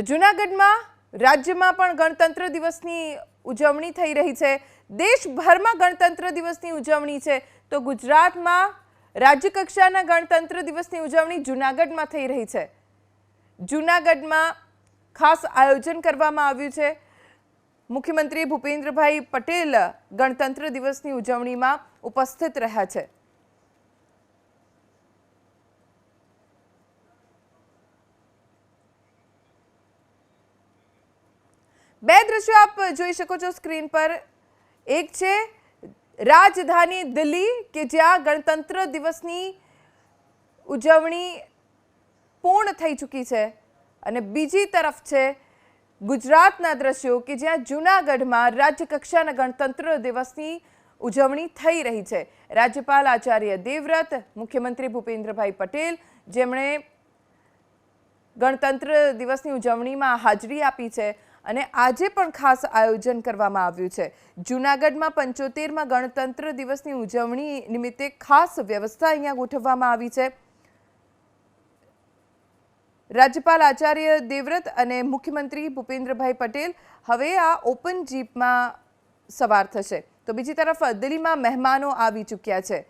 તો જૂનાગઢમાં રાજ્યમાં પણ ગણતંત્ર દિવસની ઉજવણી થઈ રહી છે. દેશભરમાં ગણતંત્ર દિવસની ઉજવણી છે. તો ગુજરાતમાં રાજ્યકક્ષાના ગણતંત્ર દિવસની ઉજવણી જૂનાગઢમાં થઈ રહી છે. જૂનાગઢમાં ખાસ આયોજન કરવામાં આવ્યું છે. મુખ્યમંત્રી ભૂપેન્દ્રભાઈ પટેલ ગણતંત્ર દિવસની ઉજવણીમાં ઉપસ્થિત રહ્યા છે. બે દ્રશ્યો આપ જોઈ શકો છો સ્ક્રીન પર. એક છે રાજધાની દિલ્હી કે જ્યાં ગણતંત્ર દિવસની ઉજવણી પૂર્ણ થઈ ચૂકી છે. અને બીજી તરફ છે ગુજરાતના દ્રશ્યો કે જ્યાં જૂનાગઢમાં રાજ્ય કક્ષાના ગણતંત્ર દિવસની ઉજવણી થઈ રહી છે. રાજ્યપાલ આચાર્ય દેવવ્રત, મુખ્યમંત્રી ભૂપેન્દ્રભાઈ પટેલ જેમણે ગણતંત્ર દિવસની ઉજવણીમાં હાજરી આપી છે. અને આજે પણ ખાસ આયોજન કરવામાં આવ્યું છે. જૂનાગઢમાં પંચોતેરમાં ગણતંત્ર દિવસની ઉજવણી નિમિત્તે ખાસ વ્યવસ્થા અહીંયા ગોઠવવામાં આવી છે. રાજ્યપાલ આચાર્ય દેવવ્રત અને મુખ્યમંત્રી ભૂપેન્દ્રભાઈ પટેલ હવે આ ઓપન જીપમાં સવાર થશે. તો બીજી તરફ દિલ્હીમાં મહેમાનો આવી ચૂક્યા છે.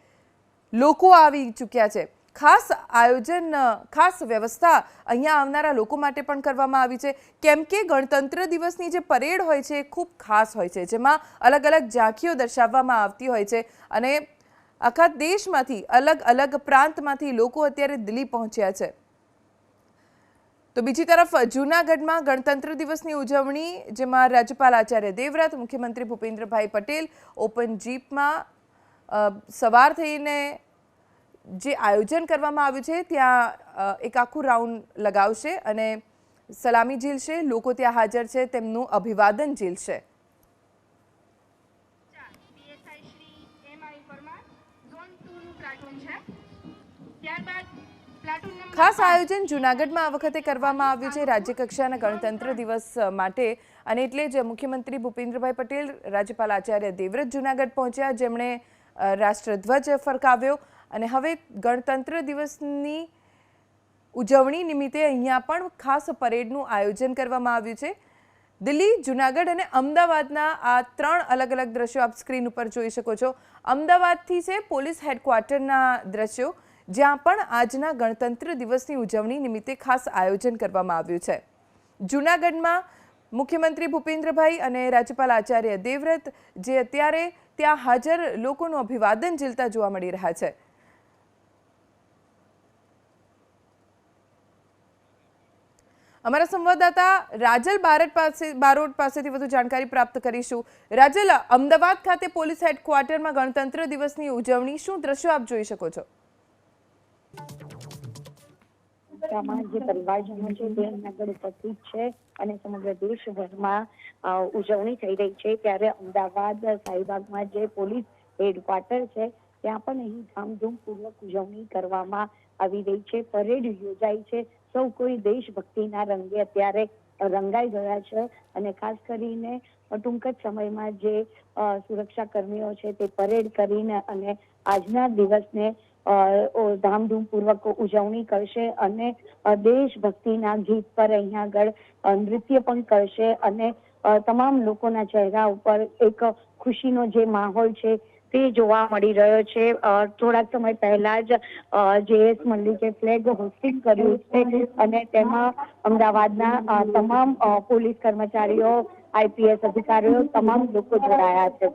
લોકો આવી ચૂક્યા છે. ખાસ આયોજન ખાસ વ્યવસ્થા અહીંયા આવનારા લોકો માટે પણ કરવામાં આવી છે. કેમ કે ગણતંત્ર દિવસની જે પરેડ હોય છે એ ખૂબ ખાસ હોય છે, જેમાં અલગ અલગ ઝાંખીઓ દર્શાવવામાં આવતી હોય છે અને આખા દેશમાંથી અલગ અલગ પ્રાંતમાંથી લોકો અત્યારે દિલ્હી પહોંચ્યા છે. તો બીજી તરફ જૂનાગઢમાં ગણતંત્ર દિવસની ઉજવણી, જેમાં રાજ્યપાલ આચાર્ય દેવવ્રત, મુખ્યમંત્રી ભૂપેન્દ્રભાઈ પટેલ, ઓપન જીપમાં સવાર થઈને જે આયોજન કરવામાં આવ્યું છે, ત્યાં એક આખું રાઉન્ડ લગાવશે અને સલામી ઝીલશે, લોકો ત્યાં હાજર છે, તેમનું અભિવાદન ઝીલશે. ખાસ આયોજન જૂનાગઢમાં આ વખતે કરવામાં આવ્યું છે, રાજ્ય કક્ષાના ગણતંત્ર દિવસ માટે. અને એટલે જ મુખ્યમંત્રી ભૂપેન્દ્રભાઈ પટેલ, રાજ્યપાલ આચાર્ય દેવવ્રત જૂનાગઢ પહોંચ્યા, જેમણે રાષ્ટ્રધ્વજ ફરકાવ્યો. અને હવે ગણતંત્ર દિવસની ઉજવણી નિમિત્તે અહીંયા પણ ખાસ પરેડનું આયોજન કરવામાં આવ્યું છે. દિલ્હી, જુનાગઢ અને અમદાવાદના આ ત્રણ અલગ અલગ દ્રશ્યો આપ સ્ક્રીન ઉપર જોઈ શકો છો. અમદાવાદથી છે પોલીસ હેડક્વાર્ટરના દ્રશ્યો, જ્યાં પણ આજના ગણતંત્ર દિવસની ઉજવણી નિમિત્તે ખાસ આયોજન કરવામાં આવ્યું છે. જૂનાગઢમાં મુખ્યમંત્રી ભૂપેન્દ્રભાઈ અને રાજ્યપાલ આચાર્ય દેવવ્રત, જે અત્યારે ત્યાં હાજર લોકોનું અભિવાદન ઝીલતા જોવા મળી રહ્યા છે. અમારા સંવાદદાતા રાજલ બારડ પાસે બારોટ પાસેથી વધુ જાણકારી પ્રાપ્ત કરીશું. રાજલ, અમદાવાદ ખાતે પોલીસ હેડક્વાર્ટરમાં ગણતંત્ર દિવસની ઉજવણી શું દ્રશ્યો આપ જોઈ શકો છો? અને સમગ્ર દેશભરમાં ઉજવણી થઈ રહી છે. ત્યારે અમદાવાદ શાહીબાગમાં જે પોલીસ હેડક્વાર્ટર છે, ત્યાં પણ અહીં ધામધૂમપૂર્વક ઉજવણી કરવામાં આવી રહી છે, પરેડ યોજાઈ છે. સૌ કોઈ દેશભક્તિના રંગે અત્યારે રંગાઈ ગયા છે અને ખાસ કરીને ટૂંક જ સમયમાં જે સુરક્ષા કર્મીઓ છે તે પરેડ કરીને અને આજના દિવસને ધામધૂમપૂર્વક ઉજવણી કરશે અને દેશભક્તિના ગીત પર અહીંયા આગળ નૃત્ય પણ કરશે અને તમામ લોકોના ચહેરા ઉપર એક ખુશીનો જે માહોલ છે તે જોવા મળી રહ્યો છે. થોડાક સમય પહેલા જ જેએસ મલ્લિકે ફ્લેગ હોસ્ટિંગ કર્યું છે અને તેમાં અમદાવાદના તમામ પોલીસ કર્મચારીઓ આઈપીએસ અધિકારીઓ, તમામ લોકો જોડાયા છે.